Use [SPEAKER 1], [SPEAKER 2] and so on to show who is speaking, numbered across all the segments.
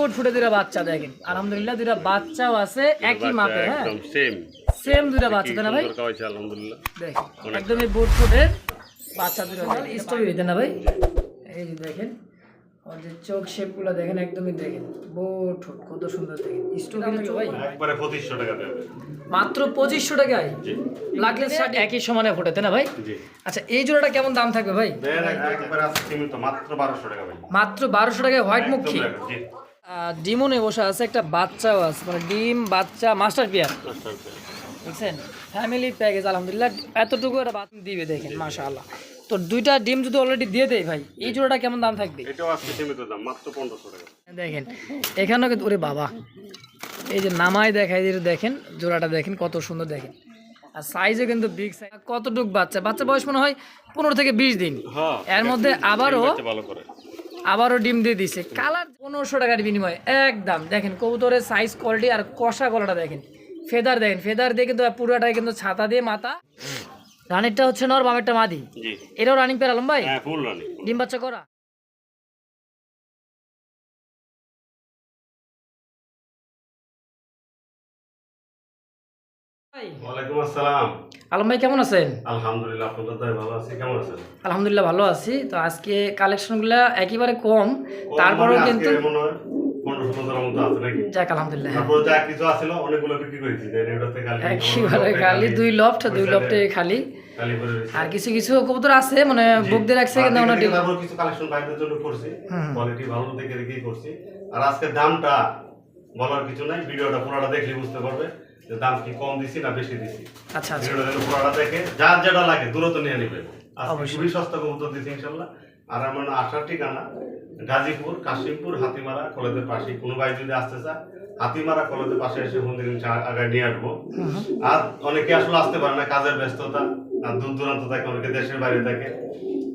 [SPEAKER 1] Foot ফুটে দুটা বাচ্চা দেখেন। আলহামদুলিল্লাহ দুটা বাচ্চাও আছে একই মাপে হ্যাঁ।
[SPEAKER 2] সেম
[SPEAKER 1] সেম দুটা বাচ্চা তাই না ভাই?
[SPEAKER 2] আলহামদুলিল্লাহ।
[SPEAKER 1] দেখেন একদমই বুট ফুটের বাচ্চা দুটো হইতে না ভাই? এই যে দেখেন ওর যে চোখ শেপগুলো দেখেন একদমই দেখেন। বুট কত সুন্দর দেখেন। স্ট্রবেরি তো ভাই।
[SPEAKER 2] একবারে টাকা দেবে।
[SPEAKER 1] মাত্র পঁচিশশো টাকায়? লাগলে একই সমানে ফোটে তাই না ভাই? আচ্ছা এই জোড়াটা কেমন দাম থাকবে ভাই?
[SPEAKER 2] মাত্র বারোশো টাকা ভাই।
[SPEAKER 1] মাত্র বারোশো টাকায় হোয়াইট মুখী ডিমনে বসে আছে একটা বাচ্চাও আছে মানে ডিম বাচ্চা মাস্টার পিয়ার। দেখছেন ফ্যামিলি প্যাকেজ আলহামদুলিল্লাহ এতটুকু একটা বাচ্চা দিবে দেখেন মাশাআল্লাহ। তো দুইটা ডিম যদি অলরেডি দিয়ে দেয় ভাই এই জোড়াটা কেমন দাম থাকবে?
[SPEAKER 2] এটাও আজকে সীমিত দাম মাত্র পনেরোশো টাকা।
[SPEAKER 1] দেখেন এখানেও কিন্তু ওরে বাবা এই যে নামায় দেখাই দিয়ে দেখেন জোড়াটা দেখেন কত সুন্দর দেখেন। আর সাইজও কিন্তু বিগ সাইজ কতটুক বাচ্চা? বাচ্চা বয়স মনে হয় পনেরো থেকে বিশ দিন।
[SPEAKER 2] হ্যাঁ
[SPEAKER 1] এর মধ্যে আবারও আবারও ডিম দিয়ে দিছে। কালার পনেরোশো টাকার বিনিময়ে। একদম দেখেন কবুতরের সাইজ কোয়ালিটি আর কষা গলাটা দেখেন। ফেদার দেখেন ফেদার দিয়ে কিন্তু পুরোটাই কিন্তু ছাতা দিয়ে মাথা। রানিরটা হচ্ছে নর বামেরটা মাদি।
[SPEAKER 2] এরাও
[SPEAKER 1] এটাও রানিং পেরালাম আলম ভাই?
[SPEAKER 2] হ্যাঁ
[SPEAKER 1] ডিম বাচ্চা করা?
[SPEAKER 2] ওয়ালাইকুম আসসালাম।
[SPEAKER 1] আলম ভাই কেমন আছেন?
[SPEAKER 2] আলহামদুলিল্লাহ আপনাদের দয় ভালো আছি। কেমন আছেন?
[SPEAKER 1] আলহামদুলিল্লাহ ভালো আছি। তো আজকে কালেকশনগুলো একেবারে কম। তারপরেও কিন্তু
[SPEAKER 2] পনেরোশো পনেরোর মতো আছে নাকি?
[SPEAKER 1] যাক আলহামদুলিল্লাহ।
[SPEAKER 2] তারপর যা কিছু আছিল অনেকগুলো বিক্রি করেছি। দেন এটাতে খালি
[SPEAKER 1] একেবারে খালি দুই লফট দুই লফটে খালি। আর কিছু কিছু কবুতর আছে মানে বুক দিয়ে রাখছে কিন্তু আমরা
[SPEAKER 2] বাকি থেকে তারপর কিছু কালেকশন বাইরের জন্য করছি। কোয়ালিটি ভালো দেখে দেখেই করছি। আর আজকে দামটা বলার কিছু নাই। ভিডিওটা পুরোটা দেখলে বুঝতে পারবে। যে দাম কি কম দিছি না বেশি দিছি?
[SPEAKER 1] আচ্ছা আচ্ছা।
[SPEAKER 2] পুরোটা দেখে যার যেটা লাগে দূরত্ব নিয়ে নিবে। খুবই সস্তা কবুতর দিছি ইনশাল্লাহ। আর আমার আসার ঠিকানা গাজীপুর কাশিমপুর হাতিমারা কলেজের পাশে কোনো ভাই যদি আসতে চায় হাতিমারা কলেজের পাশে এসে মন্দির আগায় নিয়ে আসব। আর অনেকে আসলে আসতে পারে না কাজের ব্যস্ততা আর দূর দূরান্ত থাকে অনেকে দেশের বাইরে থাকে।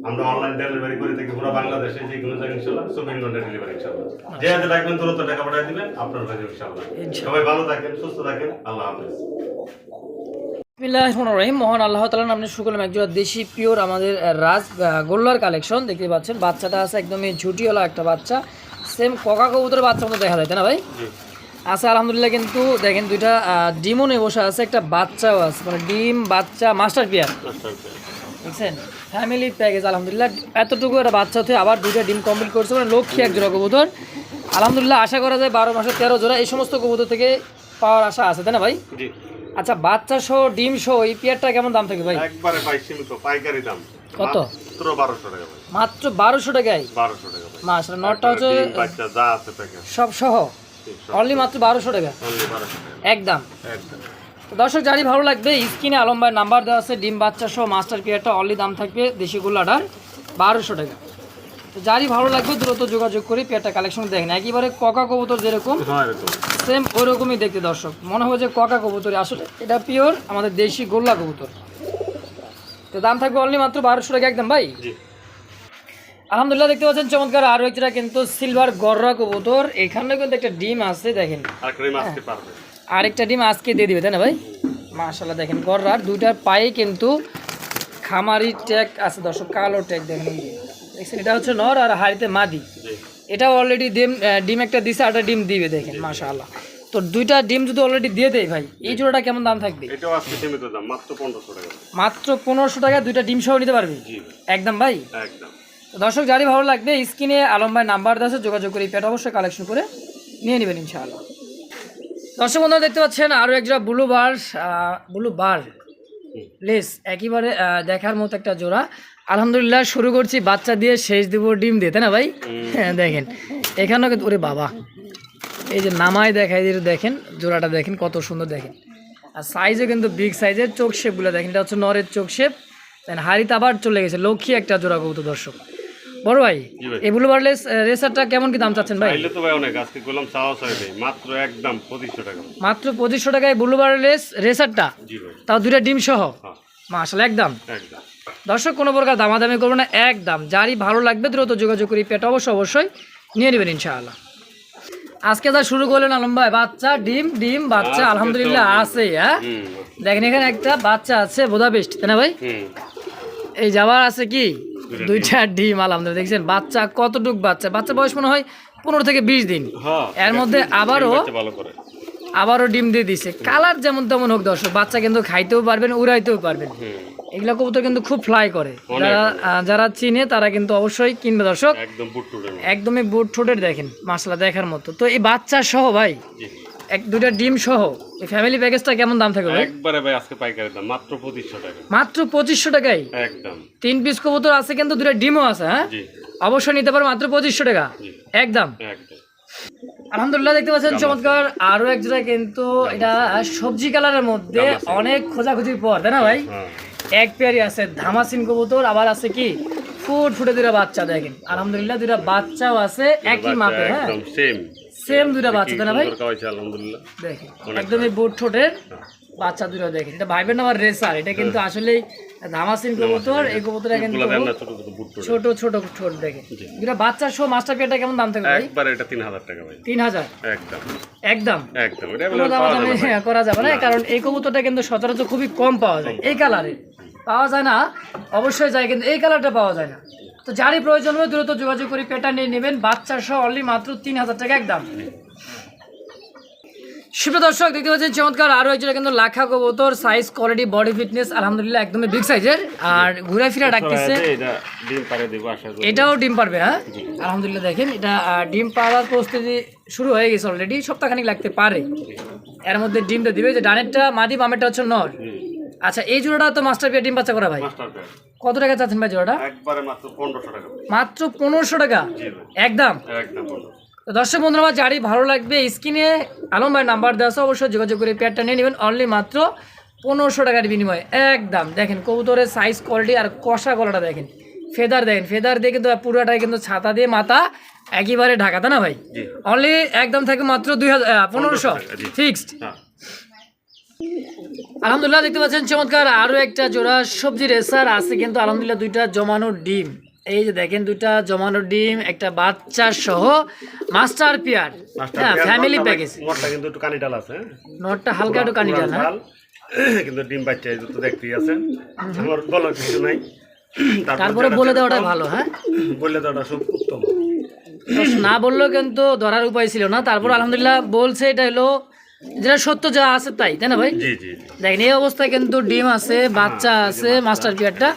[SPEAKER 2] আমরা অনলাইন ডেলিভারি করে থাকি পুরো বাংলাদেশে যে কোনো জায়গায় ইনশাল্লাহ চব্বিশ ঘণ্টা ডেলিভারি ইনশাল্লাহ যে হাতে রাখবেন তুরন্ত টাকা পাঠিয়ে দিবেন আপনার কাছে ইনশাল্লাহ সবাই ভালো থাকেন সুস্থ থাকেন আল্লাহ হাফেজ।
[SPEAKER 1] রহিম মহান আল্লাহ নামে শুকর একজোড়া দেশি পিওর আমাদের রাজ গোল্লার কালেকশন দেখতে পাচ্ছেন। বাচ্চাটা আছে একদমই ঝুটিওয়ালা একটা বাচ্চা। সেম কোকা কবুতরের বাচ্চার মতো দেখা যায় তাই না ভাই? আছে আলহামদুলিল্লাহ কিন্তু দেখেন দুইটা আহ, ডিমও নিয়ে বসে আছে একটা বাচ্চাও আছে। মানে ডিম বাচ্চা মাস্টার পিয়ার
[SPEAKER 2] আচ্ছা
[SPEAKER 1] ফ্যামিলি প্যাকেজ আলহামদুলিল্লাহ। এতটুকু একটা বাচ্চা হতে আবার দুইটা ডিম কমপ্লিট করছে মানে লক্ষ্মী এক জোড়া কবুতর। আলহামদুলিল্লাহ আশা করা যায় বারো মাসে তেরো জোড়া এই সমস্ত কবুতর থেকে পাওয়ার আশা আছে তাই না ভাই? আচ্ছা বাচ্চা সহ ডিম সহ এই পেয়ারটা কেমন দাম থাকে ভাই?
[SPEAKER 2] একবারে পাই সীমিত পাইকারি দাম।
[SPEAKER 1] কত?
[SPEAKER 2] মাত্র বারোশো টাকা ভাই।
[SPEAKER 1] মাত্র বারোশো টাকায়?
[SPEAKER 2] বারোশো টাকা ভাই।
[SPEAKER 1] মাসের নটটা হচ্ছে
[SPEAKER 2] বাচ্চা যা আছে প্যাকেজ
[SPEAKER 1] সব সহ? অনলি মাত্র বারোশো টাকা?
[SPEAKER 2] অনলি বারোশো টাকা।
[SPEAKER 1] একদম। দর্শক যারই ভালো লাগবে স্ক্রিনে আলম ভাইয়ের নাম্বার দেওয়া আছে ডিম বাচ্চা সহ মাস্টার পেয়ারটা অনলি দাম থাকবে দেশি গোল্লাটার বারোশো টাকা। তো যারই ভালো লাগবে দ্রুত যোগাযোগ করে পেয়ারটা কালেকশন দেখেন। একেবারে ককা কবুতর যেরকম সেম ওই রকমই দেখতে দর্শক। মনে হয় যে ককা কবুতর আসলে এটা পিওর আমাদের দেশি গোল্লা কবুতর। তো দাম থাকবে অনলি মাত্র বারোশো টাকা একদম ভাই? আলহামদুলিল্লাহ দেখতে পাচ্ছেন চমৎকার আরও একটা কিন্তু সিলভার গররা কবুতর। এখানে কিন্তু একটা ডিম আছে দেখেন। আরেকটা ডিম আজকে দিয়ে দিবে তাই না ভাই? মাশাল্লাহ দেখেন গররার দুইটার পায়ে কিন্তু খামারি ট্যাগ আছে দর্শক কালো ট্যাগ দেখেন। দেখছেন এটা হচ্ছে নর আর হাড়িতে মাদি। এটা অলরেডি ডিম ডিম একটা দিছে আর একটা ডিম দিবে দেখেন মাশাআল্লাহ। তো দুইটা ডিম যদি অলরেডি দিয়ে দেয় ভাই এই জোড়াটা কেমন দাম থাকবে?
[SPEAKER 2] এটাও আজকে সীমিত দাম মাত্র পনেরোশো টাকা।
[SPEAKER 1] মাত্র পনেরোশো টাকা দুইটা ডিম সহ নিতে পারবে?
[SPEAKER 2] জি।
[SPEAKER 1] একদম ভাই?
[SPEAKER 2] একদম।
[SPEAKER 1] দর্শক যারই ভালো লাগবে স্ক্রিনে আলম ভাই নাম্বার দেওয়া আছে যোগাযোগ করে পেট অবশ্যই কালেকশন করে নিয়ে নেবেন ইনশাআল্লাহ। দর্শক বন্ধুরা দেখতে পাচ্ছেন আরও একটা blue bar blue bar lace একেবারে আহ, দেখার মতো একটা জোড়া। আলহামদুলিল্লাহ শুরু করছি বাচ্চা দিয়ে শেষ দিব ডিম দিয়ে তাই না ভাই? হ্যাঁ দেখেন। এখানেও কিন্তু ওরে বাবা। এই যে নামায় দেখাই দিয়ে দেখেন জোড়াটা দেখেন কত সুন্দর দেখেন। আর সাইজও কিন্তু বিগ সাইজের চোখ শেপগুলো দেখেন এটা হচ্ছে নরের চোখ শেপ দেন হাড়িতে আবার চলে গেছে লক্ষ্মী একটা জোড়া কবুতর দর্শক। বড় ভাই। এই ব্লু বার্লেস রেসারটা কেমন কি দাম চাচ্ছেন ভাই?
[SPEAKER 2] চাইলে তো ভাই অনেক আজকে করলাম চাই ভাই মাত্র একদম পঁচিশশো টাকা।
[SPEAKER 1] মাত্র পঁচিশশো টাকায় ব্লু বার্লেস রেসারটা
[SPEAKER 2] জি ভাই।
[SPEAKER 1] তাও দুইটা ডিম সহ?
[SPEAKER 2] হ্যাঁ।
[SPEAKER 1] মাসাল একদম।
[SPEAKER 2] একদম।
[SPEAKER 1] দর্শক কোনো প্রকার দামাদামি করব না একদম। যারই ভালো লাগবে দ্রুত যোগাযোগ করি পেট অবশ্যই অবশ্যই নিয়ে নেবেন ইনশাআল্লাহ। আজকে যা শুরু করলেন আলম ভাই বাচ্চা ডিম ডিম বাচ্চা আলহামদুলিল্লাহ আছে হ্যাঁ? দেখেন এখানে একটা বাচ্চা আছে বোধা বেস্ট তাই না ভাই? এই যাওয়ার আছে কি? দুইটা ডিম। আলহামদুলিল্লাহ দেখছেন? বাচ্চা কতটুক বাচ্চা? বাচ্চা বয়স মনে হয় পনেরো থেকে বিশ দিন।
[SPEAKER 2] হ্যাঁ
[SPEAKER 1] এর মধ্যে আবারও আবারও ডিম দিয়ে দিছে। কালার যেমন তেমন হোক দর্শক বাচ্চা কিন্তু খাইতেও পারবেন উড়াইতেও পারবেন। এগুলা কবুতর কিন্তু খুব ফ্লাই করে। যারা যারা চিনে তারা কিন্তু অবশ্যই কিনবে দর্শক। একদমই বুট ঠোঁটের দেখেন মাসলা দেখার মতো। তো এই বাচ্চা সহ ভাই এক দুইটা ডিম সহ। এই ফ্যামিলি প্যাকেজটা কেমন দাম থাকবে
[SPEAKER 2] একবারে ভাই আজকে পাইকারি দাম মাত্র পঁচিশশো টাকা।
[SPEAKER 1] মাত্র পঁচিশশো টাকায়?
[SPEAKER 2] একদম।
[SPEAKER 1] তিন পিস কবুতর আছে কিন্তু দুটা ডিমও আছে হ্যাঁ?
[SPEAKER 2] জি।
[SPEAKER 1] অবশ্যই নিতে পারো মাত্র পঁচিশশো টাকা।
[SPEAKER 2] জি।
[SPEAKER 1] একদম।
[SPEAKER 2] একদম।
[SPEAKER 1] আলহামদুলিল্লাহ দেখতে পাচ্ছেন চমৎকার। আরও এক জোড়া কিন্তু এটা সবজি কালারের মধ্যে অনেক খোঁজাখুঁজির পর তাই না ভাই?
[SPEAKER 2] হ্যাঁ।
[SPEAKER 1] এক পেয়ারি আছে ধামাসিন কবুতর আবার আছে কি? ফুট ফুটে দুটা বাচ্চা দেখেন। আলহামদুলিল্লাহ দুটা বাচ্চাও আছে একই মাপে হ্যাঁ?
[SPEAKER 2] একদম সেম
[SPEAKER 1] সেম দুটা বাচ্চা তাই না ভাই?
[SPEAKER 2] আলহামদুলিল্লাহ।
[SPEAKER 1] দেখেন একদমই বুট ঠোঁটের বাচ্চা দুটো দেখেন। এটা ভাইবেন আমার রেসার এটা কিন্তু আসলেই ধামাসিন কবুতর এই কবুতরটা কিন্তু
[SPEAKER 2] ছোট ছোট
[SPEAKER 1] ছোট দেখেন। দুটা বাচ্চার সহ মাস্টার পেয়ারটা কেমন দাম থাকবে
[SPEAKER 2] একবারে এটা তিন হাজার টাকা ভাই।
[SPEAKER 1] তিন হাজার?
[SPEAKER 2] একদম।
[SPEAKER 1] একদম?
[SPEAKER 2] একদম। এটা ভাই।
[SPEAKER 1] করা যাবে না কারণ এই কবুতরটা কিন্তু সচরাচর খুবই কম পাওয়া যায় এই কালারে পাওয়া যায় না। অবশ্যই যায় কিন্তু এই কালারটা পাওয়া যায় না। তো যারই প্রয়োজন হবে দ্রুত যোগাযোগ করে পেটা নিয়ে নেবেন। বাচ্চা সহ অনলি মাত্র তিন হাজার টাকা একদম। সুপ্রিয় দর্শক দেখতে পাচ্ছেন চমৎকার। আরও একজন কিন্তু লাখা কবুতর সাইজ কোয়ালিটি বডি ফিটনেস আলহামদুলিল্লাহ একদমই বিগ সাইজের আর ঘুরে ফিরে ডাকতেছে। এটাও ডিম পারবে হ্যাঁ? আলহামদুলিল্লাহ দেখেন এটা ডিম পাওয়ার প্রস্তুতি শুরু হয়ে গেছে অলরেডি সপ্তাহখানিক লাগতে পারে। এর মধ্যে ডিমটা দিবে যে ডানেরটা মাদি বামেরটা হচ্ছে নর। আচ্ছা এই জোড়াটা তো মাস্টার পিয়া ডিম বাচ্চা করা ভাই। কত টাকা চাচ্ছেন ভাই জোড়াটা?
[SPEAKER 2] একবারে মাত্র পনেরোশো টাকা।
[SPEAKER 1] মাত্র পনেরোশো টাকা?
[SPEAKER 2] জি
[SPEAKER 1] একদম?
[SPEAKER 2] একদম
[SPEAKER 1] দর্শক বন্ধুরা আমার যারই ভালো লাগবে। স্ক্রিনে আলম ভাই নাম্বার দেওয়া আছে অবশ্যই যোগাযোগ করে পেয়ারটা নিয়ে নেবেন। অনলি মাত্র পনেরোশো টাকার বিনিময়ে। একদম। দেখেন কবুতরের সাইজ কোয়ালিটি আর কষা গলাটা দেখেন। ফেদার দেখেন। ফেদার দিয়ে কিন্তু পুরোটাই কিন্তু ছাতা দিয়ে মাথা একেবারে ঢাকা তাই না ভাই। অনলি একদম থাকে মাত্র দুই হাজার পনেরোশো। ফিক্সড আলহামদুলিল্লাহ দেখতে পাচ্ছেন চমৎকার। আরও একটা জোড়া সবজি রেসার আছে কিন্তু আলহামদুলিল্লাহ দুইটা জমানো ডিম। এই যে দেখেন দুইটা জমানো ডিম একটা বাচ্চা সহ মাস্টার পিয়ার। হ্যাঁ ফ্যামিলি প্যাকেজ
[SPEAKER 2] নটটা কিন্তু একটু কানিটাল আছে হ্যাঁ?
[SPEAKER 1] নটটা হালকা একটু কানি
[SPEAKER 2] পুরা
[SPEAKER 1] না
[SPEAKER 2] কিন্তু ডিম বাচ্চা এই তো দেখতেই আছে আমার বলার কিছু নাই।
[SPEAKER 1] তারপরে বলে দেওয়াটা ভালো হ্যাঁ?
[SPEAKER 2] বলে দেওয়াটা সব উত্তম।
[SPEAKER 1] না বললেও কিন্তু ধরার উপায় ছিল না। তারপর আলহামদুলিল্লাহ বলছে এটা হলো যেটা সত্য যা আছে তাই তাই না ভাই? দেখেন এই অবস্থায় কিন্তু ডিম আছে বাচ্চা আছে মাস্টার পিয়ারটা।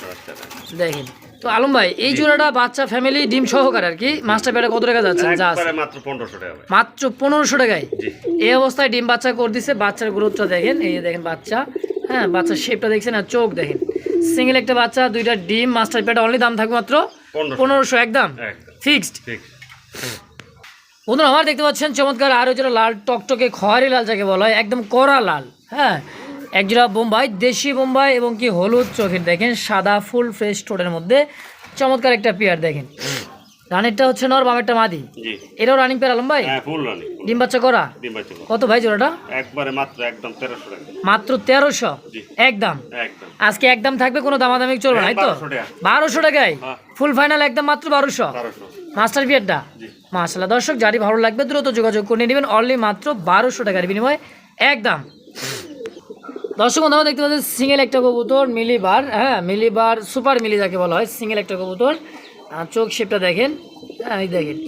[SPEAKER 1] দেখেন তো আলম ভাই এই জোড়াটা বাচ্চা ফ্যামিলি ডিম সহকারে আর কি? মাস্টার পিয়ারটা কত টাকা যাচ্ছে? যা আছে।
[SPEAKER 2] মাত্র পনেরোশো
[SPEAKER 1] টাকায়? এই অবস্থায় ডিম বাচ্চা করে দিছে বাচ্চার গ্রোথটা দেখেন এই যে দেখেন বাচ্চা। হ্যাঁ বাচ্চার শেপটা দেখছেন আর চোখ দেখেন। সিঙ্গেল একটা বাচ্চা দুইটা ডিম মাস্টার প্যাড অনলি দাম থাকবে মাত্র
[SPEAKER 2] পনেরোশো।
[SPEAKER 1] একদম? ফিক্সড
[SPEAKER 2] ঠিক
[SPEAKER 1] বন্ধুরা আমার দেখতে পাচ্ছেন চমৎকার আরও যেটা লাল টকটকে খয়েরি লাল যাকে বলা হয় একদম কড়া লাল হ্যাঁ? একজোড়া বোম্বাই দেশি বোম্বাই এবং কি হলুদ চোখের দেখেন সাদা ফুল ফ্রেশ টোটের মধ্যে চমৎকার একটা পেয়ার দেখেন। রানেরটা হচ্ছে নর বামেরটা মাদি।
[SPEAKER 2] জি।
[SPEAKER 1] এটাও রানিং পেয়ার আলম ভাই?
[SPEAKER 2] হ্যাঁ
[SPEAKER 1] ডিম বাচ্চা করা। কত ভাই জোড়াটা?
[SPEAKER 2] একবারে মাত্র একদম তেরোশো
[SPEAKER 1] মাত্র তেরোশো? একদম? আজকে একদম থাকবে কোনো দামাদামি চলবে না
[SPEAKER 2] হ্যাঁ,
[SPEAKER 1] তো?
[SPEAKER 2] 1200 টাকা।
[SPEAKER 1] বারোশো টাকায়?
[SPEAKER 2] হ্যাঁ।
[SPEAKER 1] ফুল ফাইনাল একদম মাত্র বারোশো? মাস্টার বিয়ারটা
[SPEAKER 2] জি।
[SPEAKER 1] মাসাল্লাহ দর্শক যারই ভালো লাগবে দ্রুত যোগাযোগ করে নেবেন। অনলি মাত্র বারোশো টাকার বিনিময়ে একদম দর্শক বন্ধু দেখতে পাচ্ছি সিঙ্গেল একটা কবুতর মিলিবার হ্যাঁ মিলিবার সুপার মিলি যাকে বলা হয় সিঙ্গেল একটা কবুতর। চোখ শেপটা দেখেন। হ্যাঁ এই দেখেন।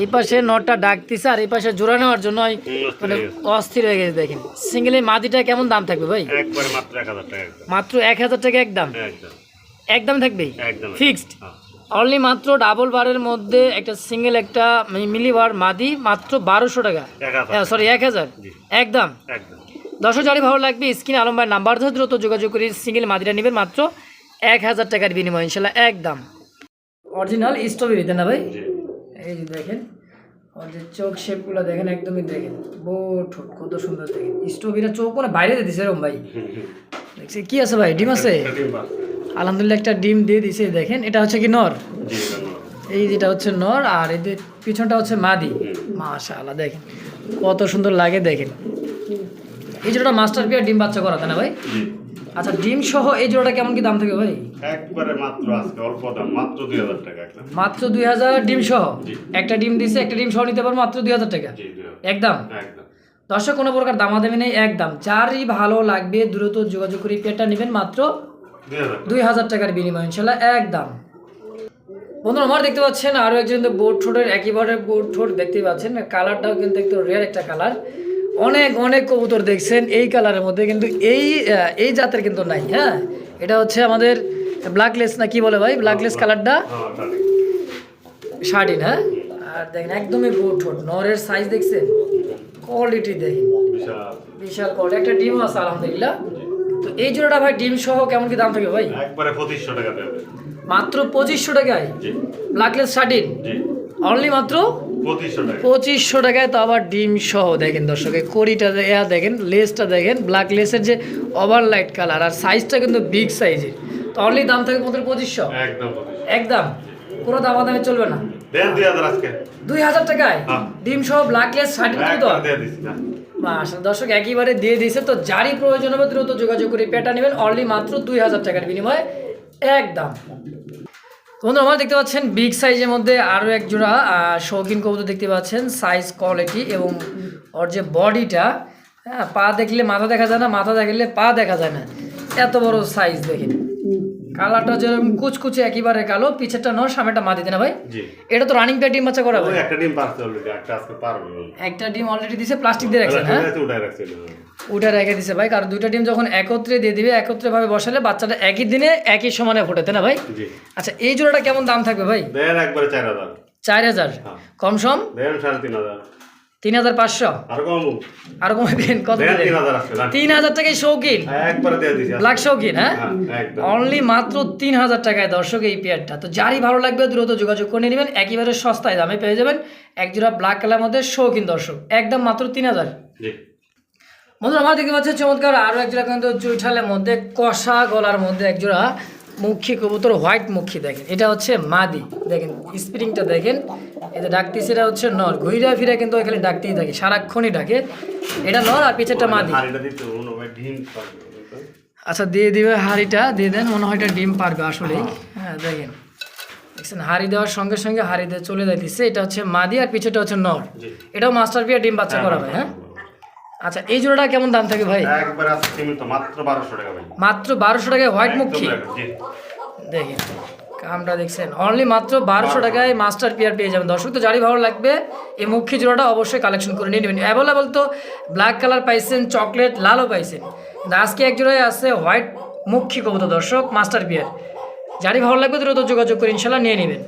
[SPEAKER 1] এই পাশে নটটা ডাকতেছে আর এই পাশে জোড়া নেওয়ার জন্য ওই মানে অস্থির হয়ে গেছে দেখেন। সিঙ্গেল এই মাদিটা কেমন দাম থাকবে ভাই?
[SPEAKER 2] মাত্র এক হাজার টাকা একদম।
[SPEAKER 1] একদম। থাকবে
[SPEAKER 2] একদম।
[SPEAKER 1] ফিক্সড। অনলি মাত্র ডাবল বারের মধ্যে একটা সিঙ্গেল একটা মিলি বার মাদি মাত্র বারোশো টাকা। সরি এক হাজার।
[SPEAKER 2] জি।
[SPEAKER 1] একদম। দশ হাজারই ভালো লাগবে স্ক্রিনে আলম ভাই নাম্বার ধরে দ্রুত যোগাযোগ করে সিঙ্গেল মাদিটা নেবেন মাত্র এক হাজার টাকার বিনিময় ইনশাল্লাহ একদম। অরিজিনাল স্ট্রবেরিতে না ভাই? এই যে দেখেন ওর যে চোখ শেপগুলো দেখেন একদমই দেখেন। বো ঠোঁট কত সুন্দর দেখেন। স্ট্রবেরির চোখ মানে বাইরে দিয়ে দিছে এরকম ভাই। দেখছি কি আছে ভাই? ডিম আছে। আলহামদুলিল্লাহ একটা ডিম দিয়ে দিছে দেখেন এটা হচ্ছে কি নর। এই যেটা হচ্ছে নর আর এদের পিছনটা হচ্ছে মাদি। মাশাআল্লাহ দেখেন কত সুন্দর লাগে দেখেন। এই জোড়াটা মাস্টার পিয়ার ডিম বাচ্চা করা তাই না ভাই? আচ্ছা ডিম সহ এই জোড়াটা কেমন কি দাম থাকে ভাই?
[SPEAKER 2] একবারে মাত্র আজকে অল্প দাম মাত্র দুই হাজার টাকা একদম
[SPEAKER 1] মাত্র দুই হাজার ডিম সহ? একটা ডিম দিছে একটা ডিম সহ নিতে পারব মাত্র দুই হাজার টাকা? একদম?
[SPEAKER 2] একদম।
[SPEAKER 1] দর্শক কোনো প্রকার দামাদামি নেই একদম। যারই ভালো লাগবে দ্রুত যোগাযোগ করে পেয়ারটা নেবেন মাত্র
[SPEAKER 2] দুই হাজার
[SPEAKER 1] টাকার বিনিময় ইনশাল্লাহ একদম। বন্ধুরা আমার দেখতে পাচ্ছেন আরও একজন বোর্ড ঠোঁটের একইবারে বোর্ড ঠোঁট দেখতে পাচ্ছেন। কালারটাও কিন্তু একটু রেয়ার একটা কালার। অনেক অনেক কবুতর দেখছেন এই কালারের মধ্যে কিন্তু এই এই জাতের কিন্তু নাই হ্যাঁ? এটা হচ্ছে আমাদের ব্ল্যাকলেস না কি বলে ভাই? ব্ল্যাকলেস কালারটা?
[SPEAKER 2] হ্যাঁ সঠিক
[SPEAKER 1] শার্টিন হ্যাঁ? আর দেখেন একদমই বোর্ড ঠোঁট নরের সাইজ দেখছেন? কোয়ালিটি দেখেন।
[SPEAKER 2] বিশাল।
[SPEAKER 1] বিশাল কোয়ালিটি একটা ডিম আছে আলহামদুলিল্লাহ। তো এই জোড়াটা ভাই ডিম সহ কেমন কি দাম থাকবে ভাই?
[SPEAKER 2] একবারে পঁচিশশো টাকা দেবে
[SPEAKER 1] মাত্র পঁচিশশো টাকায়?
[SPEAKER 2] জি।
[SPEAKER 1] ব্ল্যাকলেস শার্টিন
[SPEAKER 2] জি।
[SPEAKER 1] অনলি মাত্র?
[SPEAKER 2] পঁচিশশো টাকা।
[SPEAKER 1] পঁচিশশো টাকায় তো আবার ডিম সহ দেখেন দর্শক কড়িটা এয়া দেখেন লেসটা দেখেন ব্ল্যাক লেসের যে ওভার লাইট কালার আর সাইজটা কিন্তু বিগ সাইজের তো অনলি দাম থাকে মাত্র পঁচিশশো?
[SPEAKER 2] একদম
[SPEAKER 1] একদম? কোনো দামাদামি চলবে না।
[SPEAKER 2] দেন দুই হাজার
[SPEAKER 1] টাকায়?
[SPEAKER 2] হ্যাঁ।
[SPEAKER 1] ডিম সহ ব্ল্যাক লেস শার্টিন তো মাসা দর্শক একইবারে দিয়ে দিয়েছে, তো যারই প্রয়োজন হবে দ্রুত যোগাযোগ করে পেটা নেবেন। অনলি মাত্র দুই হাজার টাকার বিনিময়ে একদম বন্ধু, আমার দেখতে পাচ্ছেন বিগ সাইজের মধ্যে আরও এক জোড়া শৌখিন কবুতর দেখতে পাচ্ছেন সাইজ কোয়ালিটি এবং ওর যে বডিটা হ্যাঁ পা দেখলে মাথা দেখা যায় না, মাথা দেখলে পা দেখা যায় না। এত বড় সাইজ দেখেন। কালারটা যেরকম কুচকুচে একেবারে কালো পিছেরটা নয় সামনেটা মা দিতে না ভাই? এটা তো রানিং প্যাড ডিম বাচ্চা করা
[SPEAKER 2] ওই একটা ডিম পারছে অলরেডি একটা আজকে পারবে
[SPEAKER 1] একটা ডিম অলরেডি দিছে প্লাস্টিক দিয়ে রাখছেন হ্যাঁ?
[SPEAKER 2] উঠাই রাখছিল
[SPEAKER 1] উঠে রেখে দিছে ভাই কারণ দুইটা ডিম যখন একত্রে দিয়ে দিবে একত্রে ভাবে বসালে বাচ্চাটা একই দিনে একই সমানে ফোটে তাই না ভাই? আচ্ছা এই জোড়াটা কেমন দাম থাকবে ভাই?
[SPEAKER 2] দেন একবারে চার হাজার।
[SPEAKER 1] চার হাজার।
[SPEAKER 2] হ্যাঁ।
[SPEAKER 1] কম সম?
[SPEAKER 2] দেন সাড়ে তিন হাজার।
[SPEAKER 1] তিন হাজার পাঁচশো?
[SPEAKER 2] আর কম
[SPEAKER 1] আর কমে দিন কত
[SPEAKER 2] তিন হাজার
[SPEAKER 1] টাকায় শৌখিন? ব্ল্যাক শৌখিন হ্যাঁ?
[SPEAKER 2] হ্যাঁ
[SPEAKER 1] অনলি মাত্র তিন হাজার টাকায় দর্শক এই পেয়ারটা। তো যারই ভালো লাগবে দ্রুত যোগাযোগ করে নেবেন একেবারে সস্তায় দামে পেয়ে যাবেন এক জোড়া ব্ল্যাক কালার মধ্যে শৌখিন দর্শক একদম মাত্র তিন হাজার। বন্ধুরা আমরা দেখতে পাচ্ছি চমৎকার আরও এক জোড়া কিন্তু চুইঠালের মধ্যে কষা গলার মধ্যে এক জোড়া মুখী কবুতর হোয়াইট মুখী দেখেন। এটা হচ্ছে মাদি দেখেন স্প্রিংটা দেখেন। এটা ডাকতেছে এটা হচ্ছে নর। ঘুইরা ফিরা কিন্তু এখানে ডাকতেই থাকে সারাক্ষণই ডাকে। এটা নর আর পিছেরটা মাদি।
[SPEAKER 2] হয়
[SPEAKER 1] আচ্ছা দিয়ে দিবে হাঁড়িটা দিয়ে দেন মনে হয় এটা ডিম পারবে আসলেই। হ্যাঁ। দেখেন। দেখছেন হাঁড়ি দেওয়ার সঙ্গে সঙ্গে হাঁড়ি দিয়ে চলে যাইতেছে। এটা হচ্ছে মাদি আর পিছেটা হচ্ছে নর। এটাও মাস্টার পিয়া ডিম বাচ্চা করাবে হ্যাঁ। আচ্ছা এই জোড়াটা কেমন দাম থাকে ভাই?
[SPEAKER 2] একবার সীমিত মাত্র বারোশো টাকা ভাই।
[SPEAKER 1] মাত্র বারোশো টাকায় হোয়াইট মুখী দেখেন কামটা দেখছেন। অনলি মাত্র বারোশো টাকায় মাস্টার পিয়ার পেয়ে যাবেন। দর্শক তো যারই ভালো লাগবে এই মুখী জোড়াটা অবশ্যই কালেকশন করে নিয়ে নেবেন। অ্যাভেলেবল তো ব্ল্যাক কালার পাইছেন চকলেট লালও পাইছেন। আজকে এক জোড়ায় আছে হোয়াইট মুখী কবুতর দর্শক মাস্টার পিয়ার যারই ভালো লাগবে দ্রুত যোগাযোগ করে ইনশাল্লাহ নিয়ে নেবেন।